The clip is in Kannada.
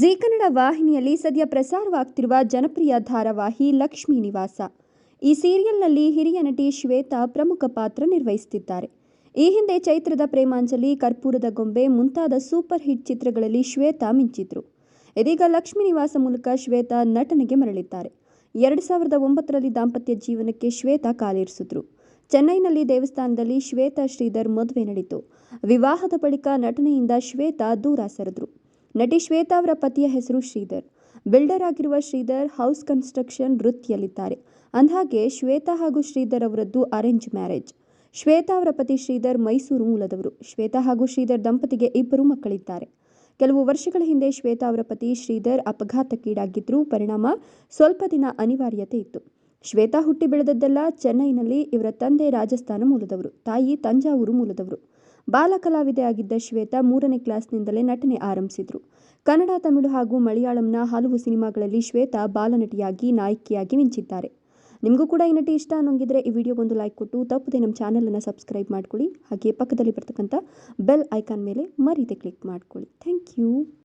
ಜಿ ಕನ್ನಡ ವಾಹಿನಿಯಲ್ಲಿ ಸದ್ಯ ಪ್ರಸಾರವಾಗ್ತಿರುವ ಜನಪ್ರಿಯ ಧಾರಾವಾಹಿ ಲಕ್ಷ್ಮೀ ನಿವಾಸ. ಈ ಸೀರಿಯಲ್ನಲ್ಲಿ ಹಿರಿಯ ನಟಿ ಶ್ವೇತಾ ಪ್ರಮುಖ ಪಾತ್ರ ನಿರ್ವಹಿಸುತ್ತಿದ್ದಾರೆ. ಈ ಹಿಂದೆ ಚೈತ್ರದ ಪ್ರೇಮಾಂಜಲಿ, ಕರ್ಪೂರದ ಗೊಂಬೆ ಮುಂತಾದ ಸೂಪರ್ ಹಿಟ್ ಚಿತ್ರಗಳಲ್ಲಿ ಶ್ವೇತಾ ಮಿಂಚಿದ್ರು. ಇದೀಗ ಲಕ್ಷ್ಮೀ ನಿವಾಸ ಮೂಲಕ ಶ್ವೇತಾ ನಟನೆಗೆ ಮರಳಿದ್ದಾರೆ. ಎರಡು ಸಾವಿರದ ಒಂಬತ್ತರಲ್ಲಿ ದಾಂಪತ್ಯ ಜೀವನಕ್ಕೆ ಶ್ವೇತಾ ಕಾಲಿರಿಸಿದ್ರು. ಚೆನ್ನೈನಲ್ಲಿ ದೇವಸ್ಥಾನದಲ್ಲಿ ಶ್ವೇತಾ ಶ್ರೀಧರ್ ಮದುವೆ ನಡೆಯಿತು. ವಿವಾಹದ ಬಳಿಕ ನಟನೆಯಿಂದ ಶ್ವೇತಾ ದೂರ ಸರಿದ್ರು. ನಟಿ ಶ್ವೇತಾ ಅವರ ಪತಿಯ ಹೆಸರು ಶ್ರೀಧರ್. ಬಿಲ್ಡರ್ ಆಗಿರುವ ಶ್ರೀಧರ್ ಹೌಸ್ ಕನ್ಸ್ಟ್ರಕ್ಷನ್ ವೃತ್ತಿಯಲ್ಲಿದ್ದಾರೆ. ಅಂದಹಾಗೆ ಶ್ವೇತಾ ಹಾಗೂ ಶ್ರೀಧರ್ ಅವರದ್ದು ಅರೇಂಜ್ ಮ್ಯಾರೇಜ್. ಶ್ವೇತಾ ಅವರ ಪತಿ ಶ್ರೀಧರ್ ಮೈಸೂರು ಮೂಲದವರು. ಶ್ವೇತಾ ಹಾಗೂ ಶ್ರೀಧರ್ ದಂಪತಿಗೆ ಇಬ್ಬರು ಮಕ್ಕಳಿದ್ದಾರೆ. ಕೆಲವು ವರ್ಷಗಳ ಹಿಂದೆ ಶ್ವೇತಾ ಅವರ ಪತಿ ಶ್ರೀಧರ್ ಅಪಘಾತಕ್ಕೀಡಾಗಿದ್ದರು ಪರಿಣಾಮ ಸ್ವಲ್ಪ ದಿನ ಅನಿವಾರ್ಯತೆ ಇತ್ತು. ಶ್ವೇತಾ ಹುಟ್ಟಿ ಬೆಳೆದದ್ದೆಲ್ಲ ಚೆನ್ನೈನಲ್ಲಿ ಇವರ ತಂದೆ ರಾಜಸ್ಥಾನ ಮೂಲದವರು. ತಾಯಿ ತಂಜಾವೂರು ಮೂಲದವರು. ಬಾಲ ಕಲಾವಿದೆ ಆಗಿದ್ದ ಶ್ವೇತಾ ಮೂರನೇ ಕ್ಲಾಸ್ನಿಂದಲೇ ನಟನೆ ಆರಂಭಿಸಿದ್ರು. ಕನ್ನಡ, ತಮಿಳು ಹಾಗೂ ಮಲಯಾಳಂನ ಹಲವು ಸಿನಿಮಾಗಳಲ್ಲಿ ಶ್ವೇತಾ ಬಾಲನಟಿಯಾಗಿ, ನಾಯಕಿಯಾಗಿ ಮಿಂಚಿದ್ದಾರೆ. ನಿಮಗೂ ಕೂಡ ಈ ನಟಿ ಇಷ್ಟ ಅನ್ನೋಂಗಿದ್ರೆ ಈ ವಿಡಿಯೋ ಒಂದು ಲೈಕ್ ಕೊಟ್ಟು, ತಪ್ಪದೆ ನಮ್ಮ ಚಾನಲನ್ನು ಸಬ್ಸ್ಕ್ರೈಬ್ ಮಾಡ್ಕೊಳ್ಳಿ. ಹಾಗೆ ಪಕ್ಕದಲ್ಲಿ ಬರ್ತಕ್ಕಂಥ ಬೆಲ್ ಐಕಾನ್ ಮೇಲೆ ಮರೀದೆ ಕ್ಲಿಕ್ ಮಾಡ್ಕೊಳ್ಳಿ. Thank you.